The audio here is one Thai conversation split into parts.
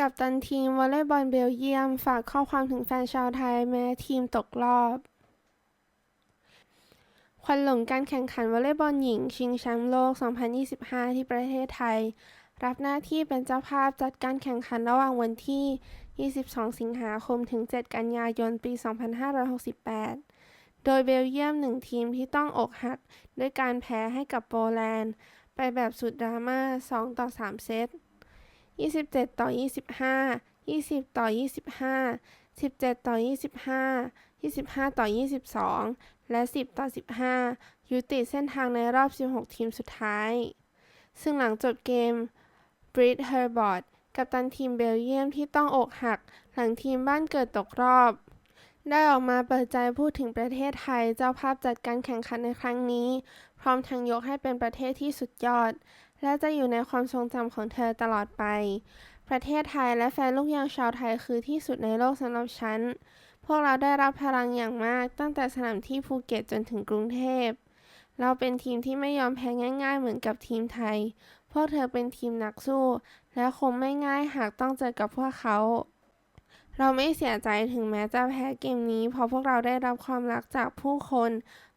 กับตันทีมวอลเลย์บอลเบลเยียมฝากข้อความถึงแฟนชาวไทยแม้ทีมตกรอบ ควันหลงการแข่งขันวอลเลย์บอลหญิง ชิงแชมป์โลก 2025 ที่ประเทศไทย รับหน้าที่เป็นเจ้าภาพจัดการแข่งขันระหว่างวันที่ 22 สิงหาคมถึง 7 กันยายน ปี 2568 โดยเบลเยียมหนึ่งทีมที่ต้องอกหัก ด้วยการแพ้ให้กับโปแลนด์ ไปแบบสุดดราม่า 2 ต่อ 3 เซต 27 ต่อ 25 20 ต่อ 25 17 ต่อ 25 25 ต่อ 22 และ 10 ต่อ 15 ยุติเส้นทางในรอบ 16 ทีมสุดท้าย ซึ่งหลังจบเกมบริดเฮอร์บอร์ตกัปตันทีมเบลเยียมที่ต้องอกหัก หลังทีมบ้านเกิดตกรอบ ได้ออกมาเปิดใจพูดถึงประเทศไทยเจ้าภาพจัดการแข่งขันในครั้งนี้ พร้อมทั้งยกให้เป็นประเทศที่สุดยอด และจะอยู่ในความทรงจำของเธอตลอดไป ประเทศไทยและแฟนลูกยางชาวไทยคือที่สุดในโลกสำหรับฉัน พวกเราได้รับพลังอย่างมากตั้งแต่สนามที่ภูเก็ตจนถึงกรุงเทพ เราเป็นทีมที่ไม่ยอมแพ้ง่าย ๆ เหมือนกับทีมไทย พวกเธอเป็นทีมนักสู้ และคงไม่ง่ายหากต้องเจอกับพวกเขา เราไม่เสียใจถึงแม้จะแพ้เกมนี้ เพราะพวกเราได้รับความรักจากผู้คน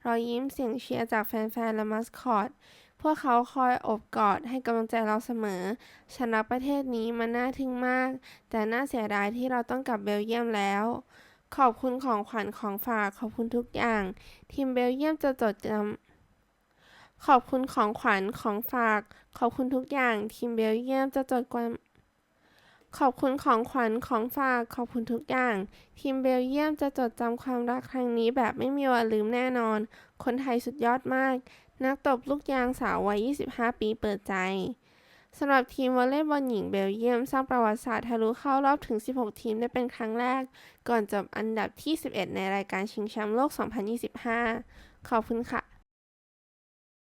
รอยยิ้มเสียงเชียร์จากแฟนๆและมัสคอตพวกเขาคอยอบกอดให้กำลังใจเราเสมอฉันรักประเทศนี้มันน่าทึ่งมาก แต่น่าเสียดายที่เราต้องกลับเบลเยียมแล้ว ขอบคุณของขวัญของฝากขอบคุณทุกอย่าง ทีมเบลเยียมจะจดจำขอบคุณของขวัญของฝาก ขอบคุณทุกอย่าง ทีมเบลเยียมจะจดความ ขอบคุณของขวัญของฝากขอบคุณทุกอย่าง ทีมเบลเยียมจะจดจำความรักครั้งนี้แบบไม่มีวันลืมแน่นอน คนไทยสุดยอดมาก นักตบลูกยางสาววัย 25 ปีเปิดใจสำหรับทีมวอลเลย์บอลหญิงเบลเยียมสร้างประวัติศาสตร์ทะลุเข้ารอบถึง 16 ทีมได้เป็นครั้งแรก ก่อนจบอันดับที่ 11 ในรายการชิงแชมป์โลก 2025 ขอบคุณค่ะ